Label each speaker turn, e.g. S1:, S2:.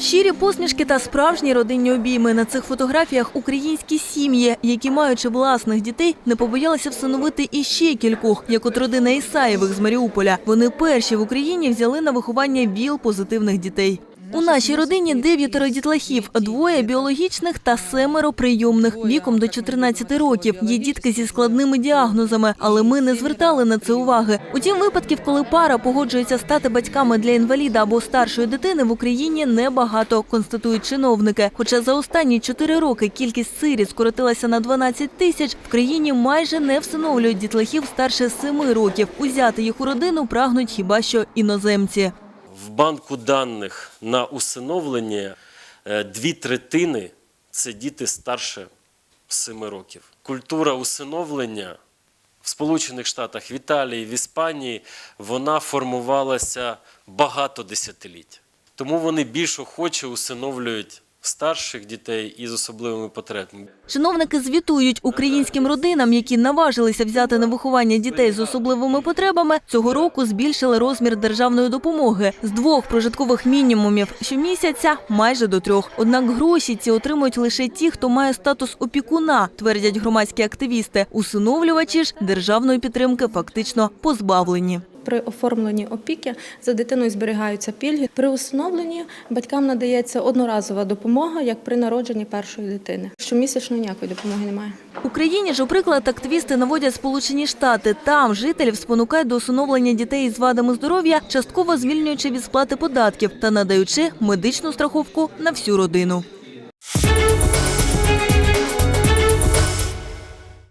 S1: Щирі посмішки та справжні родинні обійми на цих фотографіях українські сім'ї, які, маючи власних дітей, не побоялися всиновити іще кількох, як от родина Ісаєвих з Маріуполя. Вони перші в Україні взяли на виховання віл позитивних дітей. У нашій родині дев'ятеро дітлахів, двоє біологічних та семеро прийомних віком до 14 років. Є дітки зі складними діагнозами, але ми не звертали на це уваги. Утім, випадків, коли пара погоджується стати батьками для інваліда або старшої дитини, в Україні небагато, констатують чиновники. Хоча за останні чотири роки кількість сиріт скоротилася на 12 тисяч, в країні майже не всиновлюють дітлахів старше семи років. Узяти їх у родину прагнуть хіба що іноземці.
S2: В банку даних на усиновлення е, дві третини це діти старше 7 років. Культура усиновлення в Сполучених Штатах, в Італії, в Іспанії вона формувалася багато десятиліть. Тому вони більш охоче усиновлюють старших дітей із особливими потребами.
S1: Чиновники звітують українським родинам, які наважилися взяти на виховання дітей з особливими потребами. Цього року збільшили розмір державної допомоги з двох прожиткових мінімумів щомісяця майже до трьох. Однак гроші ці отримують лише ті, хто має статус опікуна, твердять громадські активісти. Усиновлювачі ж державної підтримки фактично позбавлені.
S3: При оформленні опіки за дитиною зберігаються пільги. При усиновленні батькам надається одноразова допомога, як при народженні першої дитини. Щомісячно ніякої допомоги немає.
S1: Україні ж, у приклад, активісти наводять Сполучені Штати. Там жителів спонукають до усиновлення дітей із вадами здоров'я, частково звільнюючи від сплати податків та надаючи медичну страховку на всю родину.